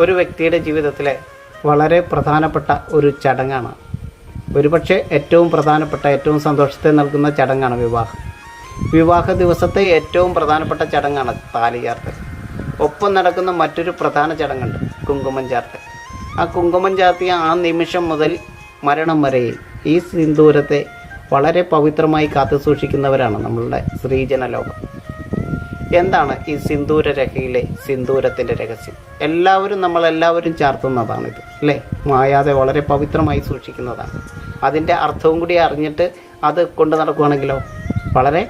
ഒരു വ്യക്തിയുടെ ജീവിതത്തിലെ വളരെ പ്രധാനപ്പെട്ട ഒരു ചടങ്ങാണ്. ഒരുപക്ഷെ ഏറ്റവും പ്രധാനപ്പെട്ട ഏറ്റവും സന്തോഷത്തെ നൽകുന്ന ചടങ്ങാണ് വിവാഹം. വിവാഹ ദിവസത്തെ ഏറ്റവും പ്രധാനപ്പെട്ട ചടങ്ങാണ് താലി ചാർത്തൽ ഒപ്പം നടക്കുന്ന മറ്റൊരു പ്രധാന ചടങ്ങുണ്ട് കുങ്കുമം ചാർത്തൽ ആ കുങ്കുമം ചാർത്തിയ ആ നിമിഷം മുതൽ മരണം വരെ ഈ സിന്ദൂരത്തെ വളരെ പവിത്രമായി കാത്തു സൂക്ഷിക്കുന്നവരാണ് നമ്മളുടെ സ്ത്രീജന ലോകം എന്താണ് ഈ സിന്ദൂര രേഖയിലെ സിന്ദൂരത്തിന്റെ രഹസ്യം? എല്ലാവരും നമ്മളെല്ലാവരും ചാർത്തുന്നതാണിത് അല്ലേ? മായാതെ വളരെ പവിത്രമായി സൂക്ഷിക്കുന്നതാണ്. അതിന്റെ അർത്ഥവും കൂടി അറിഞ്ഞിട്ട് അത് കൊണ്ട് നടക്കുകയാണെങ്കിലോ വളരെ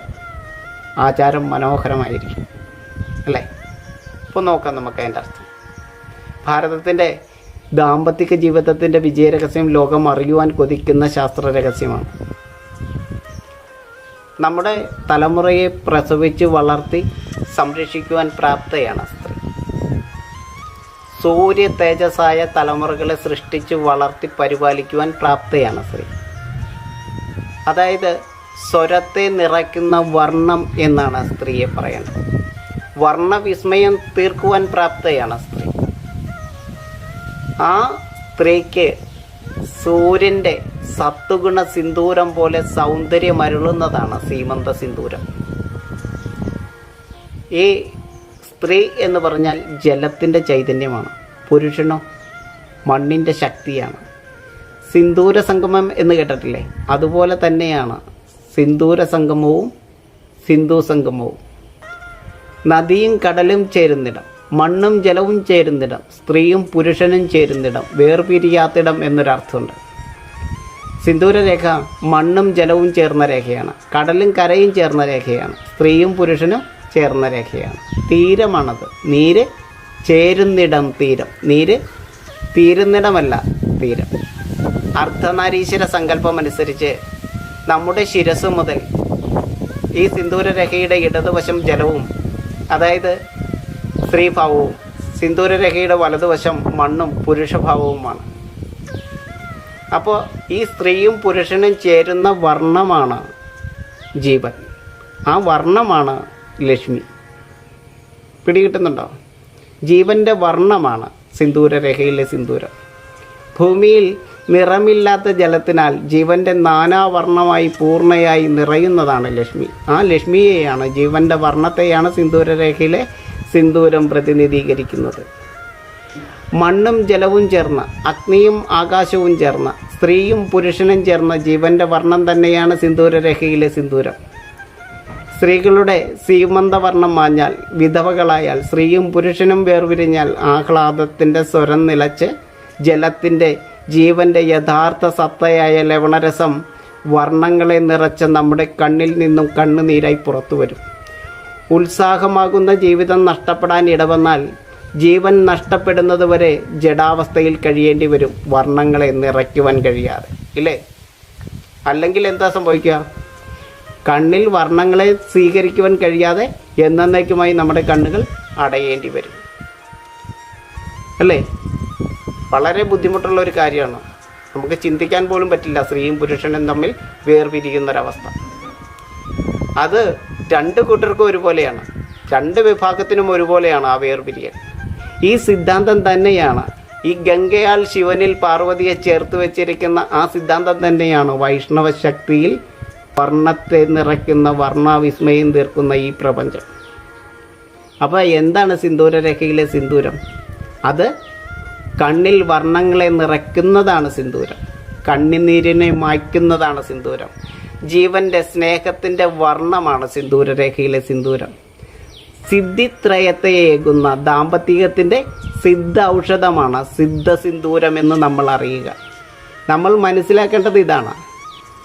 ആചാരം മനോഹരമായിരിക്കും അല്ലേ? ഇപ്പോൾ നോക്കാം നമുക്ക് അതിന്റെ അർത്ഥം. ഭാരതത്തിന്റെ ദാമ്പത്തിക ജീവിതത്തിന്റെ വിജയരഹസ്യം ലോകം അറിയുവാൻ കൊതിക്കുന്ന ശാസ്ത്ര രഹസ്യമാണ് നമ്മുടെ തലമുറയെ പ്രസവിച്ച് വളർത്തി സംരക്ഷിക്കുവാൻ പ്രാപ്തയാണ് സ്ത്രീ. സൂര്യ തേജസ്സായ തലമുറകളെ സൃഷ്ടിച്ച് വളർത്തി പരിപാലിക്കുവാൻ പ്രാപ്തയാണ് സ്ത്രീ. അതായത് സ്വരത്തെ നിറയ്ക്കുന്ന വർണം എന്നാണ് സ്ത്രീയെ പറയുന്നത്. വർണവിസ്മയം തീർക്കുവാൻ പ്രാപ്തയാണ് സ്ത്രീ. ആ സ്ത്രീക്ക് സൂര്യന്റെ സത്തുഗുണ സിന്ദൂരം പോലെ സൗന്ദര്യം സൗന്ദര്യമരുളുന്നതാണ് സീമന്ത സിന്ദൂരം. ഈ സ്ത്രീ എന്ന് പറഞ്ഞാൽ ജലത്തിന്റെ ചൈതന്യമാണ് പുരുഷനോ മണ്ണിന്റെ ശക്തിയാണ്. സിന്ദൂര സംഗമം എന്ന് കേട്ടിട്ടില്ലേ? അതുപോലെ തന്നെയാണ് സിന്ദൂര സംഗമവും സിന്ധു സംഗമവും. നദിയും കടലും ചേരുന്നിടം. മണ്ണും ജലവും ചേരുന്നിടം സ്ത്രീയും പുരുഷനും ചേരുന്നിടം വേർപിരിയാത്തിടം എന്നൊരർത്ഥമുണ്ട്. സിന്ദൂരരേഖ മണ്ണും ജലവും ചേർന്ന രേഖയാണ്. കടലും കരയും ചേർന്ന രേഖയാണ്. സ്ത്രീയും പുരുഷനും ചേർന്ന രേഖയാണ്. തീരമാണത്. നീര് ചേരുന്നിടം തീരം. നീര് തീരുന്നിടമല്ല തീരം. അർദ്ധനാരീശ്വര സങ്കല്പം അനുസരിച്ച് നമ്മുടെ ശിരസ് മുതൽ ഈ സിന്ദൂരരേഖയുടെ ഇടതുവശം ജലവും അതായത് സ്ത്രീഭാവവും സിന്ദൂരരേഖയുടെ വലതുവശം മണ്ണും പുരുഷഭാവവുമാണ്. അപ്പോൾ ഈ സ്ത്രീയും പുരുഷനും ചേരുന്ന വർണമാണ് ജീവൻ. ആ വർണമാണ് ലക്ഷ്മി. പിടികിട്ടുന്നുണ്ടോ? ജീവന്റെ വർണമാണ് സിന്ദൂരരേഖയിലെ സിന്ദൂരം. ഭൂമിയിൽ നിറമില്ലാത്ത ജലത്തിനാൽ ജീവന്റെ നാനാവർണമായി പൂർണയായി നിറയുന്നതാണ് ലക്ഷ്മി. ആ ലക്ഷ്മിയെയാണ് ജീവന്റെ വർണത്തെയാണ് സിന്ദൂരരേഖയിലെ സിന്ദൂരം പ്രതിനിധീകരിക്കുന്നത്. മണ്ണും ജലവും ചേർന്ന അഗ്നിയും ആകാശവും ചേർന്ന സ്ത്രീയും പുരുഷനും ചേർന്ന ജീവന്റെ വർണം തന്നെയാണ് സിന്ദൂരരേഖയിലെ സിന്ദൂരം. സ്ത്രീകളുടെ സീമന്ത വർണം മാഞ്ഞാൽ വിധവകളായാൽ സ്ത്രീയും പുരുഷനും വേർപിരിഞ്ഞാൽ ആഹ്ലാദത്തിന്റെ സ്വരം നിലച്ച് ജലത്തിന്റെ ജീവന്റെ യഥാർത്ഥ സത്തയായ ലവണരസം വർണങ്ങളെ നിറച്ച നമ്മുടെ കണ്ണിൽ നിന്നും കണ്ണുനീരായി പുറത്തു വരും ഉത്സാഹമാകുന്ന ജീവിതം നഷ്ടപ്പെടാൻ ഇടവന്നാൽ ജീവൻ നഷ്ടപ്പെടുന്നത് വരെ ജഡാവസ്ഥയിൽ കഴിയേണ്ടി വരും വർണങ്ങളെ നിറയ്ക്കുവാൻ കഴിയാതെ. ഇല്ലേ? അല്ലെങ്കിൽ എന്താ സംഭവിക്കുക? കണ്ണിൽ വർണങ്ങളെ സ്വീകരിക്കുവാൻ കഴിയാതെ എന്നേക്കുമായി നമ്മുടെ കണ്ണുകൾ അടയേണ്ടി വരും. അല്ലേ? വളരെ ബുദ്ധിമുട്ടുള്ള ഒരു കാര്യമാണ്. നമുക്ക് ചിന്തിക്കാൻ പോലും പറ്റില്ല സ്ത്രീയും പുരുഷനും തമ്മിൽ വേർപിരിയുന്നൊരവസ്ഥ. അത് രണ്ട് കൂട്ടർക്കും ഒരുപോലെയാണ്. രണ്ട് വിഭാഗത്തിനും ഒരുപോലെയാണ് ആ വേർപിരിയൽ. ഈ സിദ്ധാന്തം തന്നെയാണ് ഈ ഗംഗയാൽ ശിവനിൽ പാർവതിയെ ചേർത്ത് വെച്ചിരിക്കുന്ന ആ സിദ്ധാന്തം തന്നെയാണ് വൈഷ്ണവ ശക്തിയിൽ വർണത്തെ നിറയ്ക്കുന്ന വർണവിസ്മയം തീർക്കുന്ന ഈ പ്രപഞ്ചം. അപ്പോൾ എന്താണ് സിന്ദൂരരേഖയിലെ സിന്ദൂരം? അത് കണ്ണിൽ വർണങ്ങളെ നിറയ്ക്കുന്നതാണ് സിന്ദൂരം. കണ്ണിനീരിനെ മായ്ക്കുന്നതാണ് സിന്ദൂരം. ജീവന്റെ സ്നേഹത്തിന്റെ വർണമാണ് സിന്ദൂരരേഖയിലെ സിന്ദൂരം. സിദ്ധിത്രയത്തെ ഏകുന്ന ദാമ്പത്തികത്തിന്റെ സിദ്ധ ഔഷധമാണ് സിദ്ധ സിന്ദൂരം എന്ന് നമ്മൾ അറിയുക. നമ്മൾ മനസ്സിലാക്കേണ്ടത് ഇതാണ്.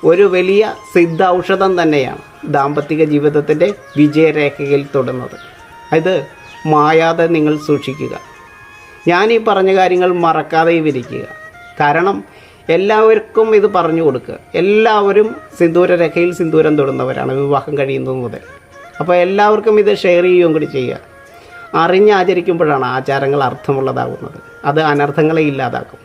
ഒരു വലിയ സിദ്ധ ഔഷധം തന്നെയാണ് ദാമ്പത്തിക ജീവിതത്തിന്റെ വിജയരേഖയിൽ തൊടുന്നത്. ഇത് മായാതെ നിങ്ങൾ സൂക്ഷിക്കുക. ഞാൻ ഈ പറഞ്ഞ കാര്യങ്ങൾ മറക്കാതെ വിരിക്കുക കാരണം എല്ലാവർക്കും ഇത് പറഞ്ഞു കൊടുക്കുക. എല്ലാവരും സിന്ദൂര രേഖയിൽ സിന്ദൂരം തൊടുന്നവരാണ് വിവാഹം കഴിയുന്നത് മുതൽ. അപ്പോൾ എല്ലാവർക്കും ഇത് ഷെയർ ചെയ്യുകയും കൂടി ചെയ്യുക. അറിഞ്ഞാചരിക്കുമ്പോഴാണ് ആചാരങ്ങൾ അർത്ഥമുള്ളതാകുന്നത്. അത് അനർത്ഥങ്ങളെ ഇല്ലാതാക്കും.